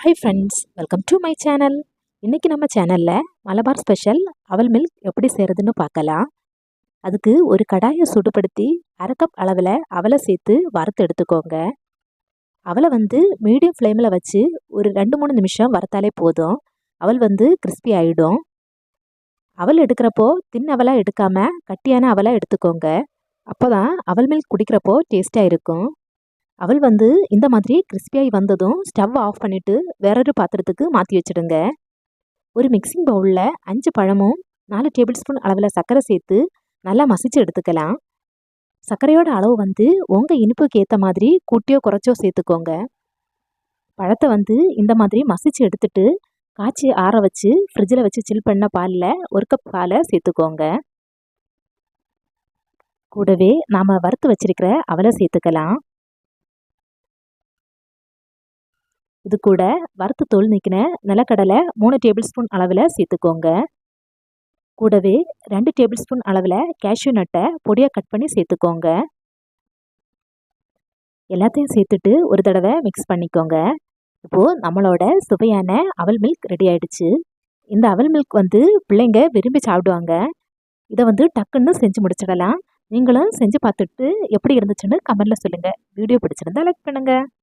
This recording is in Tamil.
Hi friends welcome to my channel இன்றைக்கி நம்ம சேனலில் மலபார் ஸ்பெஷல் அவல் மில்க் எப்படி செய்கிறதுன்னு பார்க்கலாம். அதுக்கு ஒரு கடாயை சுடுபடுத்தி அரை கப் அளவில் அவலை சேர்த்து வறுத்து எடுத்துக்கோங்க. அவலை வந்து மீடியம் ஃப்ளேமில் வச்சு ஒரு ரெண்டு மூணு நிமிஷம் வறுத்தாலே போதும். அவல் வந்து கிறிஸ்பி ஆகிடும் அவல் எடுக்கிறப்போ தின் அவலாக எடுக்காமல் கட்டியான அவலாக எடுத்துக்கோங்க. அப்போ தான் அவல் மில்க் குடிக்கிறப்போ டேஸ்ட்டாக இருக்கும். அவள் வந்து இந்த மாதிரி கிறிஸ்பியாகி வந்ததும் ஸ்டவ் ஆஃப் பண்ணிவிட்டு வேறொரு பாத்திரத்துக்கு மாற்றி வச்சுடுங்க. ஒரு மிக்சிங் பவுலில் அஞ்சு பழமும் நாலு டேபிள் ஸ்பூன் அளவில் சர்க்கரை சேர்த்து நல்லா மசிச்சு எடுத்துக்கலாம். சர்க்கரையோட அளவு வந்து உங்கள் இனிப்புக்கு ஏற்ற மாதிரி கூட்டியோ குறைச்சோ சேர்த்துக்கோங்க. பழத்தை வந்து இந்த மாதிரி மசிச்சு எடுத்துட்டு காய்ச்சி ஆற வச்சு ஃப்ரிட்ஜில் வச்சு சில் பண்ண பாலில் ஒரு கப் பாலை சேர்த்துக்கோங்க. கூடவே நாம் வறுத்து வச்சிருக்கிற அவலை சேர்த்துக்கலாம். இது கூட வறுத்து தோல் நீக்கின நிலக்கடலை மூணு டேபிள் ஸ்பூன் அளவில் சேர்த்துக்கோங்க. கூடவே ரெண்டு டேபிள் ஸ்பூன் அளவில் கேஷ்யூ நட்டை பொடியாக கட் பண்ணி சேர்த்துக்கோங்க. எல்லாத்தையும் சேர்த்துட்டு ஒரு தடவை மிக்ஸ் பண்ணிக்கோங்க. இப்போது நம்மளோட சுவையான அவல் மில்க் ரெடி ஆயிடுச்சு. இந்த அவல் மில்க் வந்து பிள்ளைங்க விரும்பி சாப்பிடுவாங்க. இதை வந்து டக்குன்னு செஞ்சு முடிச்சிடலாம் நீங்களும் செஞ்சு பார்த்துட்டு எப்படி இருந்துச்சுன்னு கமெண்டில் சொல்லுங்கள் வீடியோ பிடிச்சிருந்தா லைக் பண்ணுங்கள்